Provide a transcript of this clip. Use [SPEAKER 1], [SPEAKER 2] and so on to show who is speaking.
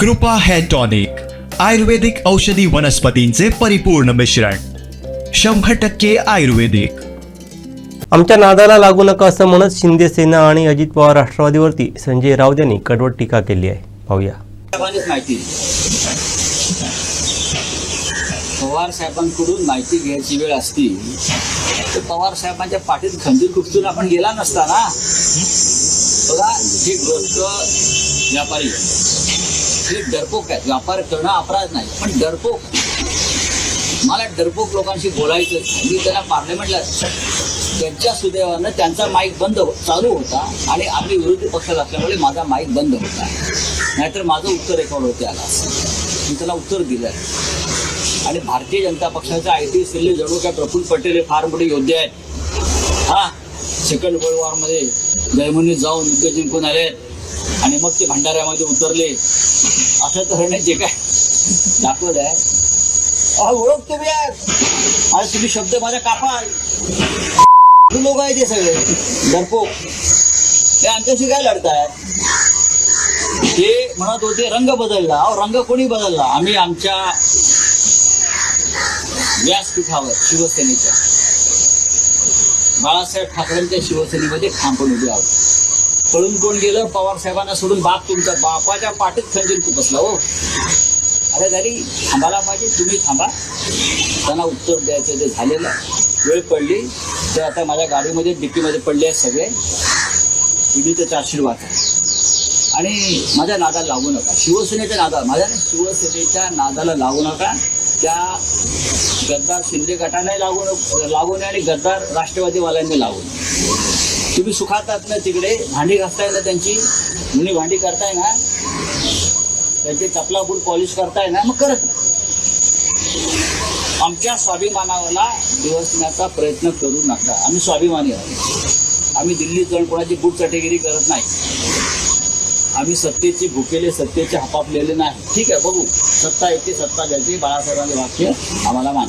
[SPEAKER 1] कृपा hair tonic आयुर्वेदिक औषधी वनस्पतींचे परिपूर्ण मिश्रण शंभर टक्के आयुर्वेदिक.
[SPEAKER 2] आमच्या नादाला लागू नका असं म्हणत शिंदे सेना आणि अजित पवार राष्ट्रवादीवरती संजय राऊत यांनी कडवट टीका केली आहे. पाहूया.
[SPEAKER 3] माहिती पवार साहेबांकडून माहिती घ्यायची वेळ असती तर पवार साहेबांच्या पाठीत खंजीर खुपसून आपण गेला नसता ना? बघा हे गोष्ट व्यापारी हे डरपोक आहे व्यापार करणं अपराध नाही पण डरपोक. मला डरपोक लोकांशी बोलायचं मी त्याला पार्लमेंटला त्यांच्या सुदैवानं त्यांचा माईक बंद हो-, चालू होता आणि आम्ही विरोधी पक्षात असल्यामुळे माझा माईक बंद होता. नाहीतर माझं उत्तर रेकॉर्ड होते आला मी त्याला उत्तर दिलं. आणि भारतीय जनता पक्षाचा आय टी सेलने जणू काय प्रफुल्ल पटेल हे फार मोठे योद्धे आहेत. हा सेकंड वर्ल्ड वॉरमध्ये जर्मनीत जाऊन युद्ध जिंकून आले आहेत आणि मग ते भंडाऱ्यामध्ये उतरले. असं तऱ्हेने जे काय दाखवत आहे. अहो ओळख तुम्ही आहे आज तुम्ही शब्द माझ्या कापाल. लोक आहे ते सगळे. डरपोक ते आमच्याशी काय लढतायत ते म्हणत होते रंग बदलला. अहो रंग कोणी बदलला? आम्ही आमच्या व्यासपीठावर शिवसेनेच्या. बाळासाहेब ठाकरेंच्या शिवसेनेमध्ये ठामपण उभे आहोत. पळून कोण गेलं? पवार साहेबांना सोडून बाप तुमचा. बापाच्या पाठीत खंजीर असला हो. अरे तरी थांबायला पाहिजे. तुम्ही थांबा. त्यांना उत्तर द्यायचं ते झालेलं वेळ पडली. तर आता माझ्या गाडीमध्ये डिक्कीमध्ये पडले आहेत सगळे. ईडीचे आशीर्वाद वाचा आणि माझ्या नादाला लागू नका. शिवसेनेच्या नादा माझ्या शिवसेनेच्या नादाला लागू नका. त्या गद्दार शिंदे गटाने लागू लागू नये आणि गद्दार राष्ट्रवादीवाल्यांनी लागू नये. तुम्ही सुखातात ना तिकडे. भांडी घासताय ना त्यांची. मुली भांडी करताय ना. त्यांचे चपला बूट पॉलिश करताय ना. मग करत. आमच्या स्वाभिमानाला दिवसण्याचा प्रयत्न करू नका. आम्ही स्वाभिमानी आहोत. आम्ही दिल्लीत जाऊन कोणाची बूट चटेगिरी करत नाही. आम्ही सत्तेची भुकेले सत्तेचे हपापलेले नाही. ठीक आहे बघू. सत्ता येते सत्ता द्यायची. बाळासाहेबांचे वाक्य आम्हाला मान